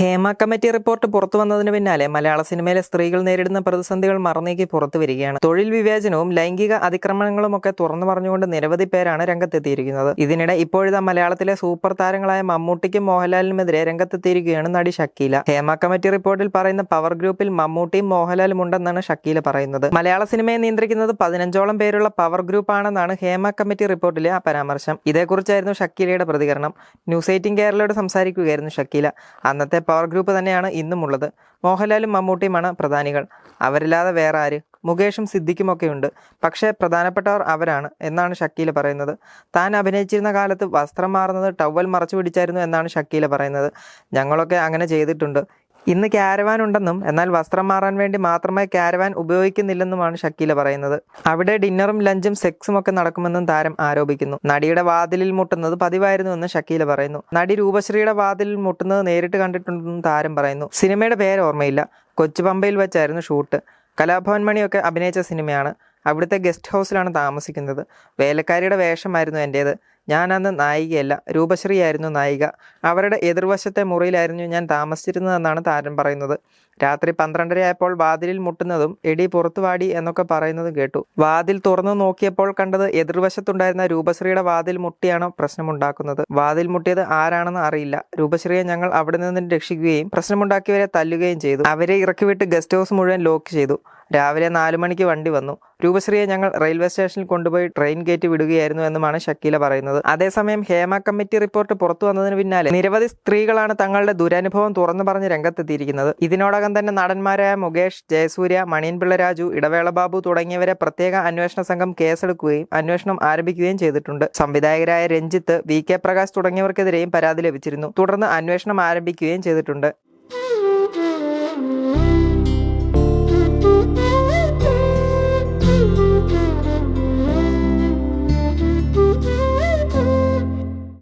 Hema committee report പുറത്തു വന്നതിന് പിന്നാലെ മലയാള സിനിമയിലെ സ്ത്രീകൾ നേരിടുന്ന പ്രതിസന്ധികൾ മറന്നേക്ക് പുറത്തു വരികയാണ്. തൊഴിൽ വിവേചനവും ലൈംഗിക അതിക്രമണങ്ങളും ഒക്കെ തുറന്നു പറഞ്ഞുകൊണ്ട് നിരവധി പേരാണ് രംഗത്തെത്തിയിരിക്കുന്നത്. ഇതിനിടെ ഇപ്പോഴത്തെ മലയാളത്തിലെ സൂപ്പർ താരങ്ങളായ മമ്മൂട്ടിക്കും മോഹൻലാലിനുമെതിരെ രംഗത്തെത്തിയിരിക്കുകയാണ് നടി ഷക്കീല. ഹേമ കമ്മിറ്റി റിപ്പോർട്ടിൽ പറയുന്ന പവർ ഗ്രൂപ്പിൽ മമ്മൂട്ടിയും മോഹൻലാലും ഉണ്ടെന്നാണ് ഷക്കീല പറയുന്നത്. മലയാള സിനിമയെ നിയന്ത്രിക്കുന്നത് പതിനഞ്ചോളം പേരുള്ള പവർ ഗ്രൂപ്പാണെന്നാണ് ഹേമ കമ്മിറ്റി റിപ്പോർട്ടിലെ ആ പരാമർശം. ഇതേക്കുറിച്ചായിരുന്നു ഷക്കീലയുടെ പ്രതികരണം. ന്യൂസ് എയ്റ്റീൻ കേരളയോട് സംസാരിക്കുകയായിരുന്നു ഷക്കീല. അന്നത്തെ പവർ ഗ്രൂപ്പ് തന്നെയാണ് ഇന്നുമുള്ളത്. മോഹൻലാലും മമ്മൂട്ടിയുമാണ് പ്രധാനികൾ. അവരില്ലാതെ വേറെ ആര് മുകേഷും സിദ്ദിഖുമൊക്കെ ഉണ്ട് പക്ഷേ പ്രധാനപ്പെട്ടവർ അവരാണ് എന്നാണ് ഷക്കീല പറയുന്നത്. താൻ അഭിനയിച്ചിരുന്ന കാലത്ത് വസ്ത്രം മാറുന്നത് ടവൽ മറച്ചു പിടിച്ചായിരുന്നു എന്നാണ് ഷക്കീല പറയുന്നത്. ഞങ്ങളൊക്കെ അങ്ങനെ ചെയ്തിട്ടുണ്ട്. ഇന്ന് ക്യാരവാൻ ഉണ്ടെന്നും എന്നാൽ വസ്ത്രം മാറാൻ വേണ്ടി മാത്രമേ ക്യാരവാൻ ഉപയോഗിക്കുന്നില്ലെന്നുമാണ് ഷക്കീല പറയുന്നത്. അവിടെ ഡിന്നറും ലഞ്ചും സെക്സും ഒക്കെ നടക്കുമെന്നും താരം ആരോപിക്കുന്നു. നടിയുടെ വാതിലിൽ മുട്ടുന്നത് പതിവായിരുന്നുവെന്ന് ഷക്കീല പറയുന്നു. നടി രൂപശ്രീയുടെ വാതിലിൽ മുട്ടുന്നത് നേരിട്ട് കണ്ടിട്ടുണ്ടെന്നും താരം പറയുന്നു. സിനിമയുടെ പേര് ഓർമ്മയില്ല. കൊച്ചുപമ്പയിൽ വെച്ചായിരുന്നു ഷൂട്ട്. കലാഭവൻ മണിയൊക്കെ അഭിനയിച്ച സിനിമയാണ്. അവിടുത്തെ ഗസ്റ്റ് ഹൗസിലാണ് താമസിക്കുന്നത്. വേലക്കാരിയുടെ വേഷമായിരുന്നു എന്റേത് ഞാൻ അന്ന് നായികയല്ല രൂപശ്രീയായിരുന്നു നായിക. അവരുടെ എതിർവശത്തെ മുറിയിലായിരുന്നു ഞാൻ താമസിച്ചിരുന്നതെന്നാണ് താരം പറയുന്നത്. രാത്രി പന്ത്രണ്ടരയായപ്പോൾ വാതിലിൽ മുട്ടുന്നതും എടി പുറത്തുവാടി എന്നൊക്കെ പറയുന്നതും കേട്ടു. വാതിൽ തുറന്നു നോക്കിയപ്പോൾ കണ്ടത് എതിർവശത്തുണ്ടായിരുന്ന രൂപശ്രീയുടെ വാതിൽ മുട്ടിയാണ് പ്രശ്നമുണ്ടാക്കുന്നത്. വാതിൽ മുട്ടിയത് ആരാണെന്ന് അറിയില്ല. രൂപശ്രീയെ ഞങ്ങൾ അവിടെ നിന്ന് രക്ഷിക്കുകയും പ്രശ്നമുണ്ടാക്കിയവരെ തല്ലുകയും ചെയ്തു. അവരെ ഇറക്കിവിട്ട് ഗസ്റ്റ് ഹൗസ് മുഴുവൻ ലോക്ക് ചെയ്തു. രാവിലെ നാലു മണിക്ക് വണ്ടി വന്നു. രൂപശ്രീയെ ഞങ്ങൾ റെയിൽവേ സ്റ്റേഷനിൽ കൊണ്ടുപോയി ട്രെയിൻ ഗേറ്റ് വിടുകയായിരുന്നു എന്നുമാണ് ഷക്കീല പറയുന്നത്. അതേസമയം ഹേമ കമ്മിറ്റി റിപ്പോർട്ട് പുറത്തു വന്നതിന് പിന്നാലെ നിരവധി സ്ത്രീകളാണ് തങ്ങളുടെ ദുരനുഭവം തുറന്നു പറഞ്ഞ് രംഗത്തെത്തിയിരിക്കുന്നത്. ഇതിനോടകം തന്നെ നടന്മാരായ മുകേഷ് ജയസൂര്യ മണിയൻപിള്ള രാജു ഇടവേള ബാബു തുടങ്ങിയവരെ പ്രത്യേക അന്വേഷണ സംഘം കേസെടുക്കുകയും അന്വേഷണം ആരംഭിക്കുകയും ചെയ്തിട്ടുണ്ട്. സംവിധായകരായ രഞ്ജിത്ത് വി കെ പ്രകാശ് തുടങ്ങിയവർക്കെതിരെയും പരാതി ലഭിച്ചിരുന്നു. തുടർന്ന് അന്വേഷണം ആരംഭിക്കുകയും ചെയ്തിട്ടുണ്ട്.